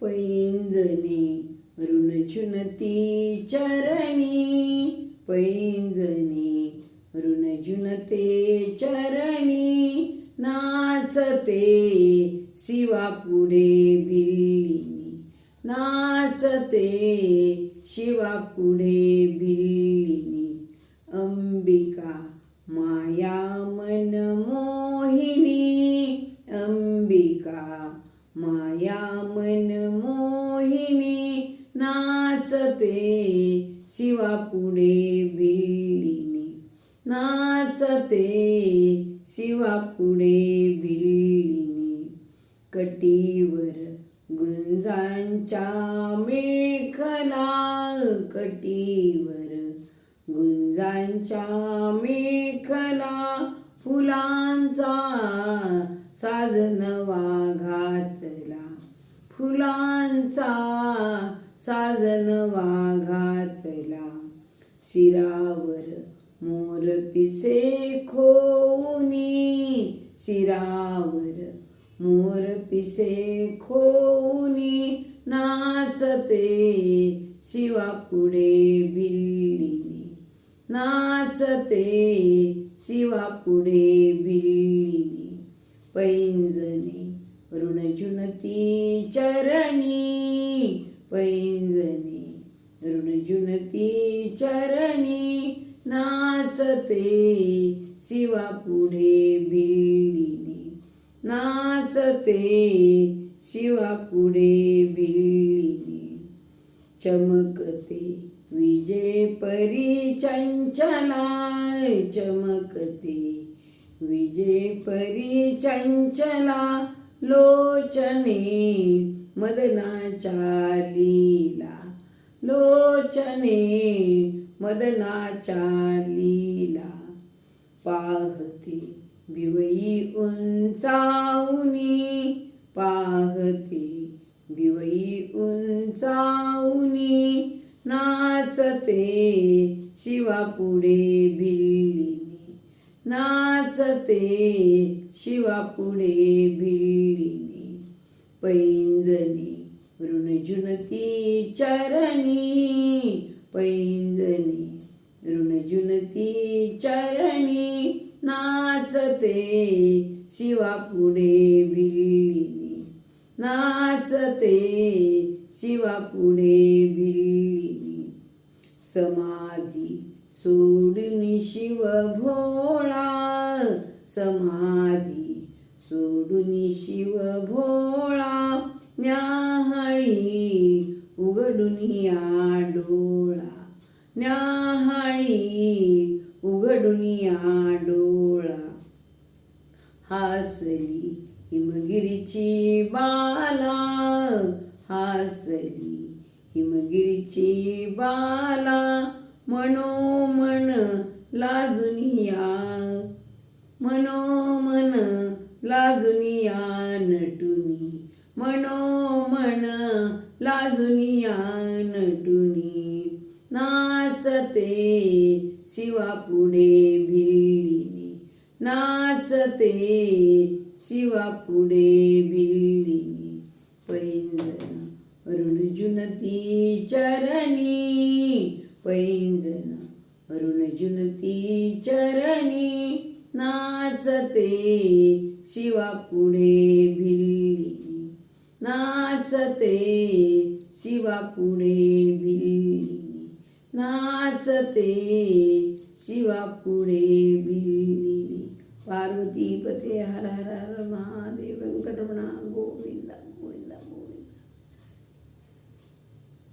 पैंजने ऋणझुनती चरणी. पैंजने ऋणझुनते चरणी. नाचते शिवा पुढे भिल्लिनी नाचते शिवा पुढे भिल्लिनी अंबिका माया मन मन मोहिनी नाचते शिवा पुढे भिल्लिनी नाचते शिवा पुढे भिल्लिनी कटीवर गुंजांच्या मेखला कटीवर गुंजांच्या मेखला फुलांचा साधन वाघात फुलांचा साधन वाघातला. शिरावर मोर पिसे खोनी शिरावर मोर पिसे खोनी नाचते शिवा पुढे भिल्लिनी नाचते शिवा पुढे भिल्लिनी पैंजणे ऋणजुनती चरणी पैंजनी ऋणजुनती चरणी नाचते शिवा पुढे भिल्लिनी नाचते शिवा पुढे भिल्लिनी चमकते विजय परी चंचला चमकते विजय परी चंचला लोचने मदनाच्या लीला. लोचने मदनाच्या लीला. पाहते बिवई उंचावनी पाहते बिवई उंचावनी. नाचते शिवा पुढे नाचते शिवा पुढे भिल्लिनी पैंजनी ऋणजुनती चरणी पैंजनी ऋणजुनती चरणी नाचते शिवा पुढे भिल्लिनी नाचते शिवा पुढे भिल्लिनी समाधी सोडून शिव भोळा. समाधी सोडून शिव भोळा. न्याहाळी उघडून या डोळा. न्याहाळी उघडून या डोळा. हासली हिमगिरीची बाला. हासली हिमगिरीची बाला मनोमन लाजुनिया. मनोमन लाजुनिया नटुनी. मनोमन लाजुनिया नटुनी. नाचते शिवा पुढे भिल्लीनी. नाचते शिवा पुढे भिल्लीनी. पैंजण अरुणजुनती चरणी पैंजण अरुणजुनती चरणी नाचते शिवा पुढे भिल्ली. नाचते शिवा पुढे भिल्ली. नाचते शिवा पुढे भिल्ली. पार्वती पते हर हर हर महादेव